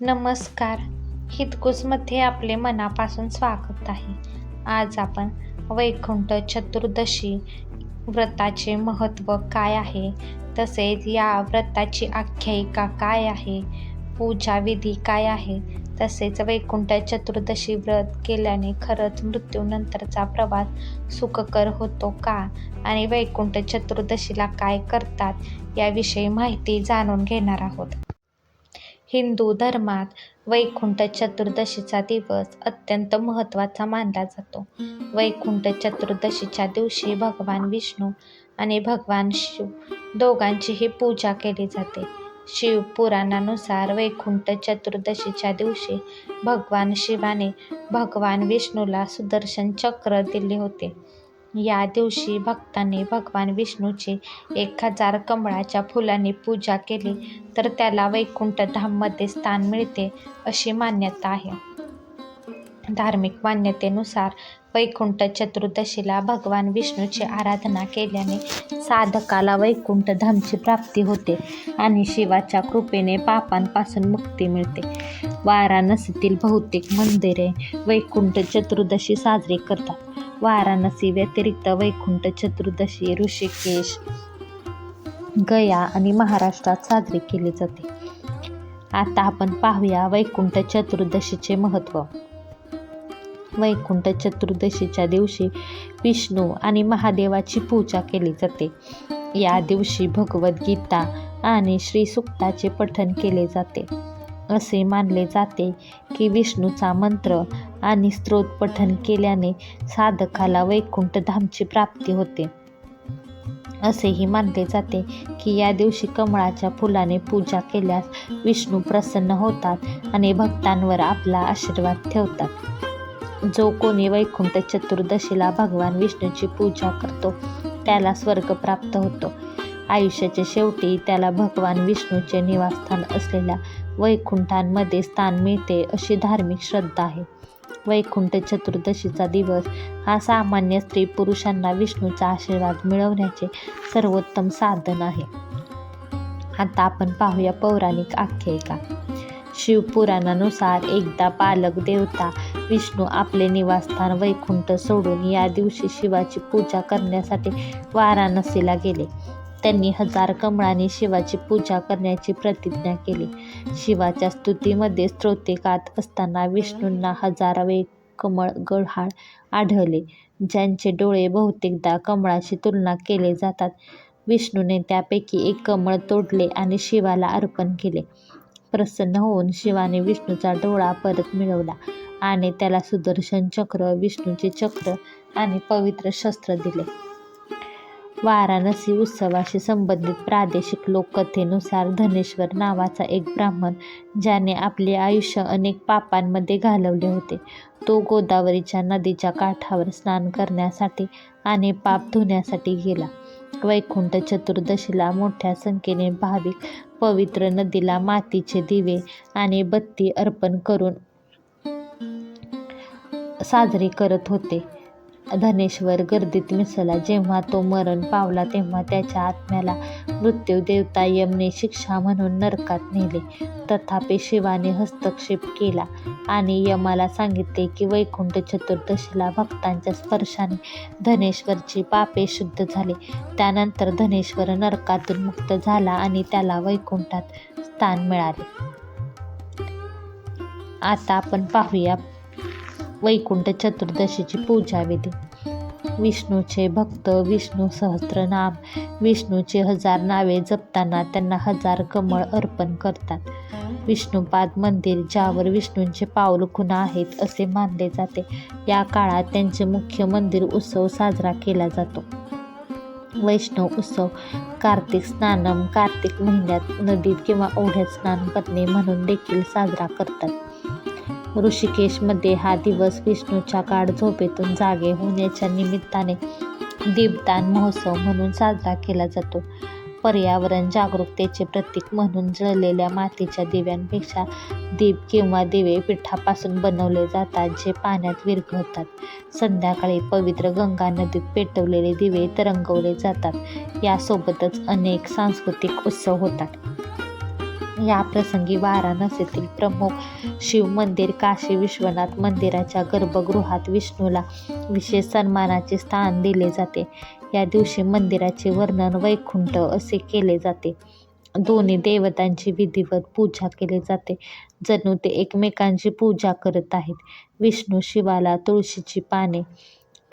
नमस्कार. हितकुसमध्ये आपले मनापासून स्वागत आहे. आज आपण वैकुंठ चतुर्दशी व्रताचे महत्त्व काय आहे? तसेच या व्रताची आख्यायिका काय आहे? पूजा विधी काय आहे? तसेच वैकुंठ चतुर्दशी व्रत केल्याने खरंच मृत्यूनंतरचा प्रवास सुखकर होतो का? आणि वैकुंठ चतुर्दशीला काय करतात? याविषयी माहिती जाणून घेणार आहोत. हिंदू धर्मात वैकुंठ चतुर्दशीचा दिवस अत्यंत महत्त्वाचा मानला जातो. वैकुंठ चतुर्दशीच्या दिवशी भगवान विष्णू आणि भगवान शिव दोघांचीही पूजा केली जाते. शिव पुराणानुसार वैकुंठ चतुर्दशीच्या दिवशी भगवान शिवाने भगवान विष्णूला सुदर्शन चक्र दिले होते. या दिवशी भक्तांनी भगवान विष्णूची एक हजार कमळाच्या फुलांनी पूजा केली तर त्याला वैकुंठ धाममध्ये स्थान मिळते अशी मान्यता आहे. धार्मिक मान्यतेनुसार वैकुंठ चतुर्दशीला भगवान विष्णूची आराधना केल्याने साधकाला वैकुंठ धामची प्राप्ती होते आणि शिवाच्या कृपेने पापांपासून मुक्ती मिळते. वाराणसीतील बहुतेक मंदिरे वैकुंठ चतुर्दशी साजरी करतात. वाराणसी व्यतिरिक्त वैकुंठ चतुर्दशी ऋषिकेश गया आणि महाराष्ट्रात साजरी केली जाते. आता आपण पाहूया वैकुंठ चतुर्दशीचे महत्त्व वैकुंठ चतुर्दशीच्या दिवशी विष्णू आणि महादेवाची पूजा केली जाते. या दिवशी भगवद्गीता आणि श्रीसुक्ताचे पठण केले जाते. असे मानले जाते की विष्णूचा मंत्र आणि स्त्रोत पठण केल्याने साधकाला वैकुंठ धामची प्राप्ती होते. असेही मानले जाते की या दिवशी कमळाच्या फुलाने पूजा केल्यास विष्णू प्रसन्न होतात आणि भक्तांवर आपला आशीर्वाद ठेवतात. जो कोणी वैकुंठ चतुर्दशीला भगवान विष्णूची पूजा करतो त्याला स्वर्ग प्राप्त होतो. आयुष्याच्या शेवटी त्याला भगवान विष्णूचे निवासस्थान असलेल्या वैकुंठांमध्ये स्थान मिळते अशी धार्मिक श्रद्धा आहे. वैकुंठ चतुर्दशीचा दिवस हा सामान्य स्त्री पुरुषांना विष्णूचा आशीर्वाद मिळवण्याचे सर्वोत्तम साधन आहे. आता आपण पाहूया पौराणिक आख्यायिका. शिवपुराणानुसार एकदा पालक देवता विष्णू आपले निवासस्थान वैकुंठ सोडून या दिवशी शिवाची पूजा करण्यासाठी वाराणसीला गेले. त्यांनी हजार कमळाने शिवाची पूजा करण्याची प्रतिज्ञा केली. शिवाच्या स्तुतीमध्ये स्त्रोते गात असताना विष्णूंना हजारावे कमळ गळहाळ आढळले ज्यांचे डोळे बहुतेकदा कमळाशी तुलना केले जातात. विष्णूने त्यापैकी एक कमळ तोडले आणि शिवाला अर्पण केले. प्रसन्न होऊन शिवाने विष्णूचा डोळा परत मिळवला आणि त्याला सुदर्शन चक्र विष्णूचे चक्र आणि पवित्र शस्त्र दिले. वाराणसी उत्सवाशी संबंधित प्रादेशिक लोककथेनुसार धनेश्वर नावाचा एक ब्राह्मण ज्याने आपले आयुष्य अनेक पापांमध्ये घालवले होते. तो गोदावरीच्या नदीच्या काठावर स्नान करण्यासाठी आणि पाप धुण्यासाठी गेला. वैकुंठ चतुर्दशीला मोठ्या संख्येने भाविक पवित्र नदीला मातीचे दिवे आणि बत्ती अर्पण करून साजरे करत होते. धनेश्वर गर्दीत मिसळला. जेव्हा तो मरण पावला तेव्हा त्याच्या आत्म्याला मृत्यू देवता यमने शिक्षा म्हणून नरकात नेले. तथापि शिवाने हस्तक्षेप केला आणि यमाला सांगितले की वैकुंठ चतुर्दशीला भक्तांच्या स्पर्शाने धनेश्वरची पापे शुद्ध झाले. त्यानंतर धनेश्वर नरकातून मुक्त झाला आणि त्याला वैकुंठात स्थान मिळाले. आता आपण पाहूया वैकुंठ चतुर्दशीची पूजा विधी. विष्णूचे भक्त विष्णू सहस्रनाम विष्णूचे हजार नावे जपताना त्यांना हजार कमळ अर्पण करतात. विष्णुपाद मंदिर ज्यावर विष्णूंचे पाऊल खुणा आहेत असे मानले जाते. या काळात त्यांचे मुख्य मंदिर उत्सव साजरा केला जातो. वैष्णव उत्सव कार्तिक स्नानम कार्तिक महिन्यात नदीत किंवा ओढ्यात स्नान करणे म्हणून देखील साजरा करतात. ऋषिकेशमध्ये हा दिवस विष्णूच्या काळ झोपेतून जागे होण्याच्या निमित्ताने दीपदान महोत्सव म्हणून साजरा केला जातो. पर्यावरण जागरूकतेचे प्रतीक म्हणून जळलेल्या मातीच्या दिव्यांपेक्षा दीप किंवा दिवे पिठापासून बनवले जातात जे पाण्यात विरघळतात. संध्याकाळी पवित्र गंगा नदीत पेटवलेले दिवे तरंगवले जातात. यासोबतच अनेक सांस्कृतिक उत्सव होतात. या प्रसंगी वाराणसीतील प्रमुख शिव मंदिर काशी विश्वनाथ मंदिराच्या गर्भगृहात विष्णूला विशेष सन्मानाचे स्थान दिले जाते. या दिवशी मंदिराचे वर्णन वैकुंठ असे केले जाते. दोन्ही देवतांची विधिवत पूजा केली जाते. जणू ते एकमेकांची पूजा करत आहेत. विष्णू शिवाला तुळशीची पाने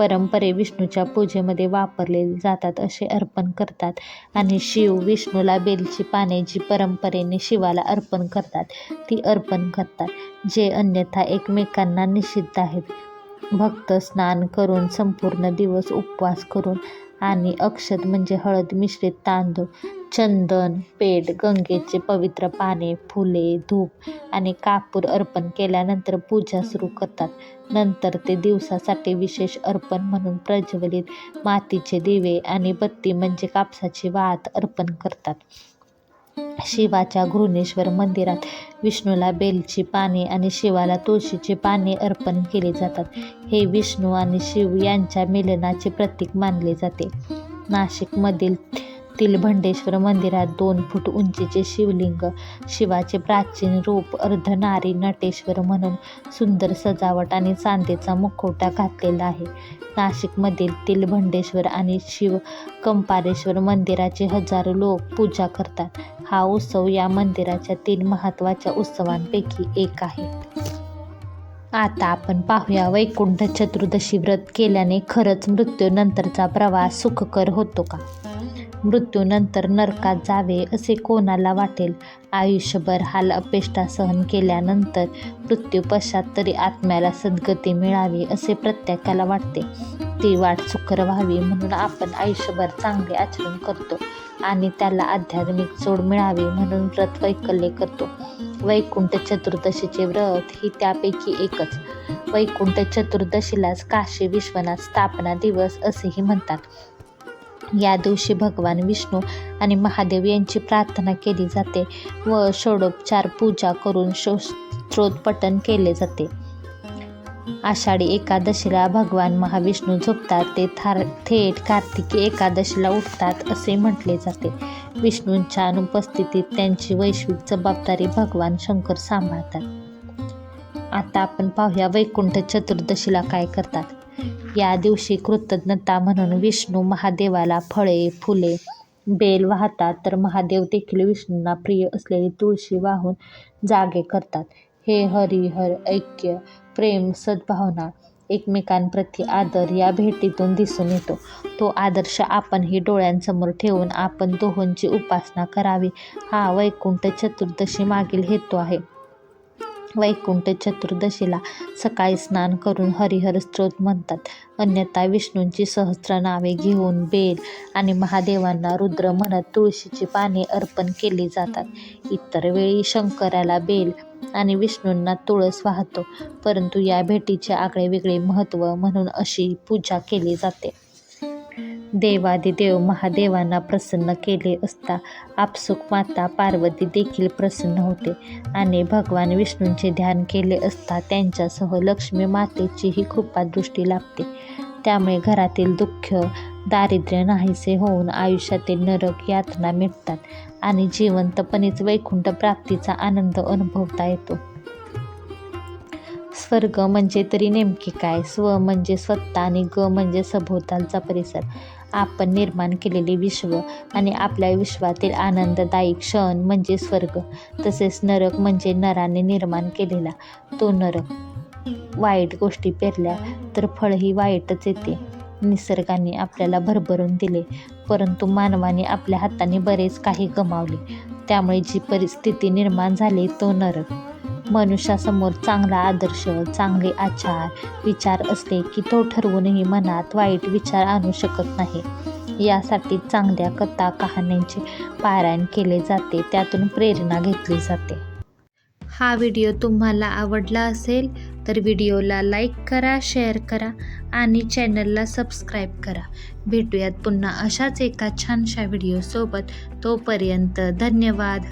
परंपरे विष्णूच्या पूजेमध्ये वापरले जातात असे अर्पण करतात. आणि शिव विष्णूला बेलची पाने जी परंपरेने शिवाला अर्पण करतात ती अर्पण करतात जे अन्यथा एकमेकांना निषिद्ध आहेत. भक्त स्नान करून संपूर्ण दिवस उपवास करून आणि अक्षत म्हणजे हळद मिश्रित तांदूळ चंदन पेठ गंगेचे पवित्र पाने फुले धूप आणि कापूर अर्पण केल्यानंतर पूजा सुरू करतात. नंतर ते दिवसासाठी विशेष अर्पण म्हणून प्रज्वलित मातीचे दिवे आणि बत्ती म्हणजे कापसाची वात अर्पण करतात. शिवाच्या घृणेश्वर मंदिरात विष्णूला बेलची पाने आणि शिवाला तुळशीची पाने अर्पण केली जातात. हे विष्णू आणि शिव यांच्या मिलनाचे प्रतीक मानले जाते. नाशिकमधील तिलभंडेश्वर मंदिरात दोन फूट उंचीचे शिवलिंग शिवाचे प्राचीन रूप अर्धनारी नटेश्वर म्हणून सुंदर सजावट आणि चांदीचा मुखवटा घातलेला आहे. नाशिकमधील तिलभंडेश्वर आणि शिव कंपारेश्वर मंदिराचे हजारो लोक पूजा करतात. हा उत्सव या मंदिराच्या तीन महत्त्वाच्या उत्सवांपैकी एक आहे. आता आपण पाहूया वैकुंठ चतुर्दशी व्रत केल्याने खरंच मृत्यूनंतरचा प्रवास सुखकर होतो का? मृत्यूनंतर नरकात जावे असे कोणाला वाटेल? आयुष्यभर हाल अपेष्टा सहन केल्यानंतर मृत्यूपश्चात तरी आत्म्याला सद्गती मिळावी असे प्रत्येकाला वाटते. ती वाट सुकर व्हावी म्हणून आपण आयुष्यभर चांगले आचरण करतो आणि त्याला आध्यात्मिक जोड मिळावी म्हणून व्रत वैकल्य करतो. वैकुंठ चतुर्दशीचे व्रत ही त्यापैकी एकच. वैकुंठ चतुर्दशीलाच काशी विश्वनाथ स्थापना दिवस असेही म्हणतात. या दिवशी भगवान विष्णू आणि महादेव यांची प्रार्थना केली जाते व षोडोपचार पूजा करून शो स्तोत्रपठण केले जाते. आषाढी एकादशीला भगवान महाविष्णू झोपतात ते थार थेट कार्तिकी एकादशीला उठतात असे म्हटले जाते. विष्णूंच्या अनुपस्थितीत त्यांची वैश्विक जबाबदारी भगवान शंकर सांभाळतात. आता आपण पाहूया वैकुंठ चतुर्दशीला काय करतात. या दिवशी कृतज्ञता म्हणून विष्णू महादेवाला फळे फुले बेल वाहतात. तर महादेव देखील विष्णूंना प्रिय असलेली तुळशी वाहून जागे करतात. हे हरिहर ऐक्य प्रेम सद्भावना एकमेकांप्रती आदर या भेटीतून दिसून येतो. तो आदर्श आपणही डोळ्यांसमोर ठेवून आपण दोहोंची उपासना करावी. हा वैकुंठ चतुर्दशी मागील हेतू आहे. वैकुंठ चतुर्दशीला सकाळी स्नान करून हरिहर स्तोत्र म्हणतात. अन्यथा विष्णूंची सहस्र नावे घेऊन बेल आणि महादेवांना रुद्र म्हणत तुळशीची पाने अर्पण केली जातात. इतर वेळी शंकराला बेल आणि विष्णूंना तुळस वाहतो परंतु या भेटीचे आगळे वेगळे महत्त्व म्हणून अशी पूजा केली जाते. देवादिदेव महादेवांना प्रसन्न केले असता आपसुक माता पार्वती देखील प्रसन्न होते. आणि भगवान विष्णूंचे ध्यान केले असता त्यांच्यासह लक्ष्मी मातेचीही कृपादृष्टी लाभते. त्यामुळे घरातील दुःख दारिद्र्य नाहीसे होऊन आयुष्यातील नरक यातना मिटतात आणि जिवंतपणेच वैकुंठ प्राप्तीचा आनंद अनुभवता येतो. स्वर्ग म्हणजे तरी नेमके काय? स्व म्हणजे स्वतः आणि ग म्हणजे सभोवतालचा परिसर. आपण निर्माण केलेले विश्व आणि आपल्या विश्वातील आनंददायी क्षण म्हणजे स्वर्ग. तसेच नरक म्हणजे नराने निर्माण केलेला तो नरक. वाईट गोष्टी पेरल्या तर फळही वाईटच येते. निसर्गाने आपल्याला भरभरून दिले परंतु मानवाने आपल्या हाताने बरेच काही गमावले. त्यामुळे जी परिस्थिती निर्माण झाली तो नरक. मनुष्यासमोर चांगला आदर्श चांगले आचार विचार असले की तो ठरवूनही मनात वाईट विचार आणू शकत नाही. यासाठी चांगल्या कथा कहाण्यांचे पारायण केले जाते त्यातून प्रेरणा घेतली जाते. हा व्हिडिओ तुम्हाला आवडला असेल तर व्हिडिओला लाईक करा शेअर करा आणि चॅनलला सबस्क्राईब करा. भेटूयात पुन्हा अशाच एका छानशा व्हिडिओसोबत. तोपर्यंत धन्यवाद.